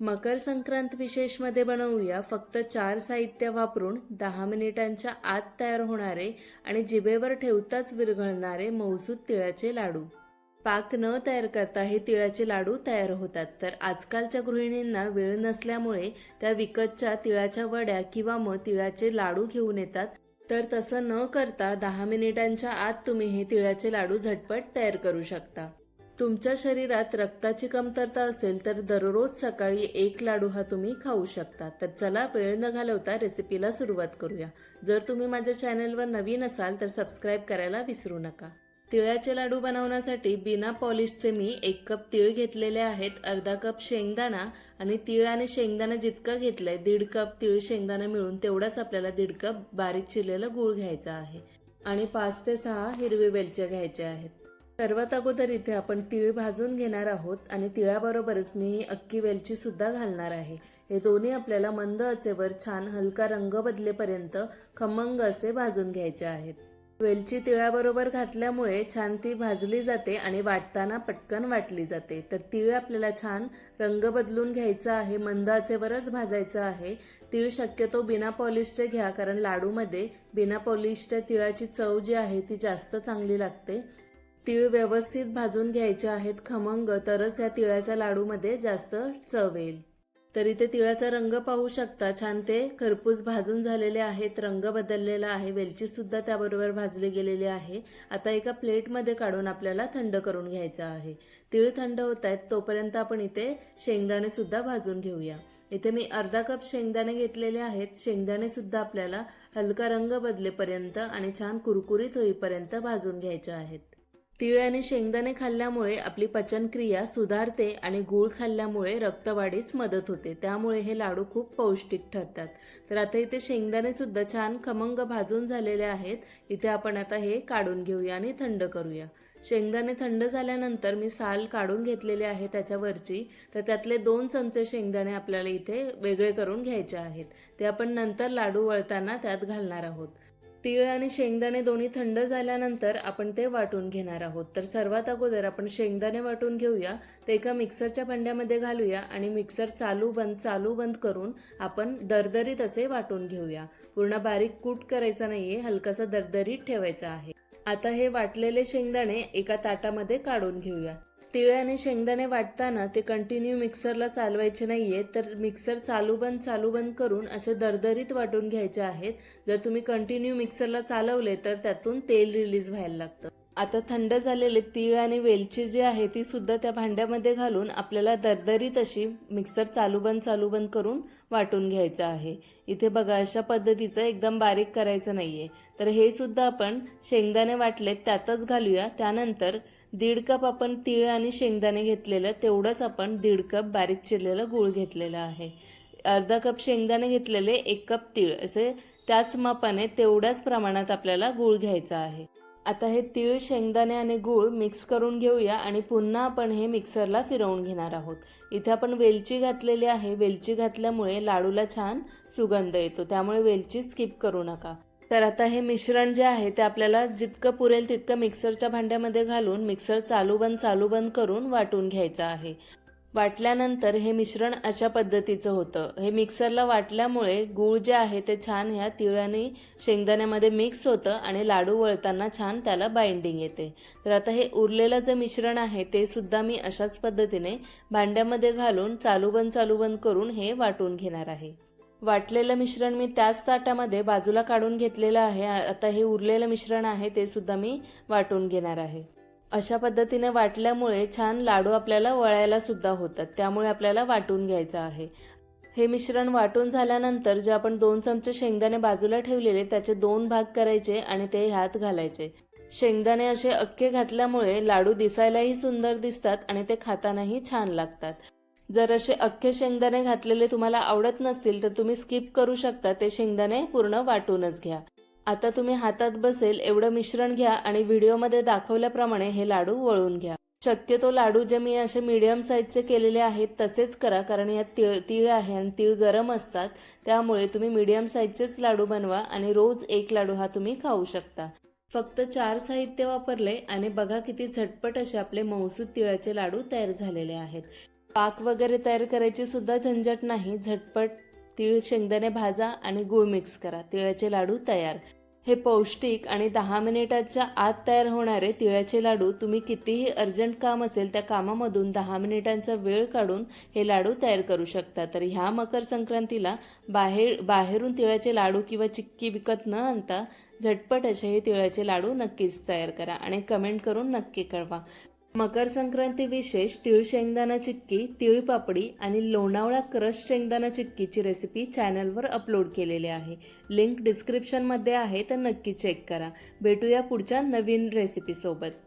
मकर संक्रांत विशेषमध्ये बनवूया फक्त चार साहित्य वापरून दहा मिनिटांच्या आत तयार होणारे आणि जिभेवर ठेवताच विरघळणारे मौसूद तिळाचे लाडू. पाक न तयार करता हे तिळाचे लाडू तयार होतात तर आजकालच्या गृहिणींना वेळ नसल्यामुळे त्या विकतच्या तिळाच्या वड्या किंवा मग तिळाचे लाडू घेऊन येतात तर तसं न करता दहा मिनिटांच्या आत तुम्ही हे तिळाचे लाडू झटपट तयार करू शकता. तुमच्या शरीरात रक्ताची कमतरता असेल तर दररोज सकाळी एक लाडू हा तुम्ही खाऊ शकता. तर चला वेळ न घालवता रेसिपीला सुरुवात करूया. जर तुम्ही माझ्या चॅनलवर नवीन असाल तर सबस्क्राईब करायला विसरू नका. तिळाचे लाडू बनवण्यासाठी बिना पॉलिशचे मी एक कप तीळ घेतलेले आहेत अर्धा कप शेंगदाणा आणि तीळ आणि शेंगदाणा जितकं घेतलंय दीड कप तीळ शेंगदाणा मिळून तेवढाच आपल्याला दीड कप बारीक चिरलेला गूळ घ्यायचा आहे. आणि पाच ते सहा हिरवी वेलच्या घ्यायच्या आहेत. सर्वात अगोदर इथे आपण तिळ भाजून घेणार आहोत आणि तिळाबरोबरच मी ही अक्की वेलची सुद्धा घालणार आहे. हे दोन्ही आपल्याला मंद आचेवर छान हलका रंग बदलेपर्यंत खमंग असे भाजून घ्यायचे आहेत. वेलची तिळाबरोबर घातल्यामुळे छान ती भाजली जाते आणि वाटताना पटकन वाटली जाते. तर तिळ आपल्याला छान रंग बदलून घ्यायचा आहे मंद आचेवरच भाजायचं आहे. तिळ शक्यतो बिना पॉलिशचे घ्या कारण लाडूमध्ये बिना पॉलिशच्या तिळाची चव जी आहे ती जास्त चांगली लागते. तीळ व्यवस्थित भाजून घ्यायचे आहेत खमंग तरच या तिळाच्या लाडूमध्ये जास्त चव येईल. तर इथे तिळाचा रंग पाहू शकता. छान ते खरपूस भाजून झालेले आहेत. रंग बदललेला आहे. वेलची सुद्धा त्याबरोबर भाजले गेलेली आहे. आता एका प्लेटमध्ये काढून आपल्याला थंड करून घ्यायचं आहे. तिळ थंड होत आहेत. तोपर्यंत आपण इथे शेंगदाणे सुद्धा भाजून घेऊया. इथे मी अर्धा कप शेंगदाणे घेतलेले आहेत. शेंगदाणे सुद्धा आपल्याला हलका रंग बदलेपर्यंत आणि छान कुरकुरीत होईपर्यंत भाजून घ्यायचे आहेत. तीळ आणि शेंगदाणे खाल्ल्यामुळे आपली पचनक्रिया सुधारते आणि गूळ खाल्ल्यामुळे रक्तवाढीस मदत होते. त्यामुळे हे लाडू खूप पौष्टिक ठरतात. तर आता इथे शेंगदाणे सुद्धा छान खमंग भाजून झालेले आहेत. इथे आपण आता हे काढून घेऊया आणि थंड करूया. शेंगदाणे थंड झाल्यानंतर मी साल काढून घेतलेले आहे त्याच्यावरची. तर त्यातले दोन चमचे शेंगदाणे आपल्याला इथे वेगळे करून घ्यायचे आहेत. ते आपण नंतर लाडू वळताना त्यात घालणार आहोत. तीळ आणि शेंगदाणे दोन्ही थंड झाल्यानंतर आपण ते वाटून घेणार आहोत. तर सर्वात अगोदर आपण शेंगदाणे वाटून घेऊया. ते एका मिक्सरच्या भांड्यामध्ये घालूया आणि मिक्सर चालू बंद चालू बंद करून आपण दरदरीत असे वाटून घेऊया. पूर्ण बारीक कूट करायचा नाहीये हलकासा दरदरीत ठेवायचा आहे. आता हे वाटलेले शेंगदाणे एका ताटामध्ये काढून घेऊया. तिळ आणि शेंगदाणे वाटताना ते कंटिन्यू मिक्सरला चालवायचे नाहीये. तर मिक्सर चालू बंद चालू बंद करून असे दरदरीत वाटून घ्यायचे आहेत. जर तुम्ही कंटिन्यू मिक्सरला चालवले तर त्यातून तेल रिलीज व्हायला लागतं. आता थंड झालेले तीळ आणि वेलची जी आहे ती सुद्धा त्या भांड्यामध्ये घालून आपल्याला दरदरीत अशी मिक्सर चालू बंद चालू बंद करून वाटून घ्यायचं आहे. इथे बघा अशा पद्धतीचं एकदम बारीक करायचं नाही आहे तर हे सुद्धा आपण शेंगदाणे वाटलेत त्यातच घालूया. त्यानंतर दीड कप आपण तीळ आणि शेंगदाणे घेतलेलं तेवढंच आपण दीड कप बारीक चिरलेलं गूळ घेतलेलं आहे. अर्धा कप शेंगदाणे घेतलेले एक कप तीळ. असे त्याच मापाने तेवढ्याच प्रमाणात आपल्याला गूळ घ्यायचा आहे. आता हे तीळ शेंगदाणे आणि गूळ मिक्स करून घेऊया आणि पुन्हा आपण हे मिक्सरला फिरवून घेणार आहोत. इथे आपण वेलची घातलेली आहे. वेलची घातल्यामुळे लाडूला छान सुगंध येतो. त्यामुळे वेलची स्किप करू नका. तर आता हे मिश्रण जे आहे ते आपल्याला जितकं पुरेल तितकं मिक्सरच्या भांड्यामध्ये घालून मिक्सर चालू बंद चालू बंद करून वाटून घ्यायचं आहे. वाटल्यानंतर हे मिश्रण अशा पद्धतीचं होतं. हे मिक्सरला वाटल्यामुळे गूळ जे आहे ते छान ह्या तिळ आणि शेंगदाण्यामध्ये मिक्स होतं आणि लाडू वळताना छान त्याला बाइंडिंग येते. तर आता हे उरलेलं जे मिश्रण आहे ते सुद्धा मी अशाच पद्धतीने भांड्यामध्ये घालून चालू बंद चालू बंद करून हे वाटून घेणार आहे. वाटलेलं मिश्रण मी त्याच ताटामध्ये बाजूला काढून घेतलेलं आहे. आता हे उरलेलं मिश्रण आहे ते सुद्धा मी वाटून घेणार आहे. अशा पद्धतीने वाटल्यामुळे छान लाडू आपल्याला वळायला सुद्धा होतात. त्यामुळे आपल्याला वाटून घ्यायचं आहे. हे मिश्रण वाटून झाल्यानंतर जे आपण दोन चमचे शेंगदाणे बाजूला ठेवलेले त्याचे दोन भाग करायचे आणि ते ह्यात घालायचे. शेंगदाणे असे अख्खे घातल्यामुळे लाडू दिसायलाही सुंदर दिसतात आणि ते खातानाही छान लागतात. जर असे अख्खे शेंगदाणे घातलेले तुम्हाला आवडत नसतील तर तुम्ही स्किप करू शकता. ते शेंगदाणे पूर्ण वाटूनच घ्या. आता तुम्ही हातात बसेल एवढं मिश्रण घ्या आणि व्हिडिओमध्ये दाखवल्याप्रमाणे हे लाडू वळून घ्या. शक्यतो लाडू जे मी असे मीडियम साईजचे केलेले आहेत तसेच करा कारण यात तिळ तीळ आहे आणि तीळ गरम असतात. त्यामुळे तुम्ही मीडियम साईजचेच लाडू बनवा आणि रोज एक लाडू हा तुम्ही खाऊ शकता. फक्त चार साहित्य वापरले आणि बघा किती झटपट असे आपले मौसूद तिळाचे लाडू तयार झालेले आहेत. पाक वगैरे तयार करायची सुद्धा झंझट नाही. झटपट तीळ शेंगदाणे भाजा आणि गूळ मिक्स करा. तिळाचे लाडू तयार. हे पौष्टिक आणि दहा मिनिटाच्या आत तयार होणारे तिळाचे लाडू तुम्ही कितीही अर्जंट काम असेल त्या कामामधून दहा मिनिटांचा वेळ काढून हे लाडू तयार करू शकता. तर ह्या मकर संक्रांतीला बाहेर बाहेरून तिळाचे लाडू किंवा चिक्की विकत न आणता झटपट असे हे तिळाचे लाडू नक्कीच तयार करा आणि कमेंट करून नक्की कळवा. मकर संक्रांती विशेष तीळ शेंगदाणा चिक्की तीळ पापडी आणि लोणावळा क्रश शेंगदाणा चिक्कीची रेसिपी चॅनलवर अपलोड केलेली आहे. लिंक डिस्क्रिप्शनमध्ये आहे तर नक्की चेक करा. भेटूया पुढच्या नवीन रेसिपीसोबत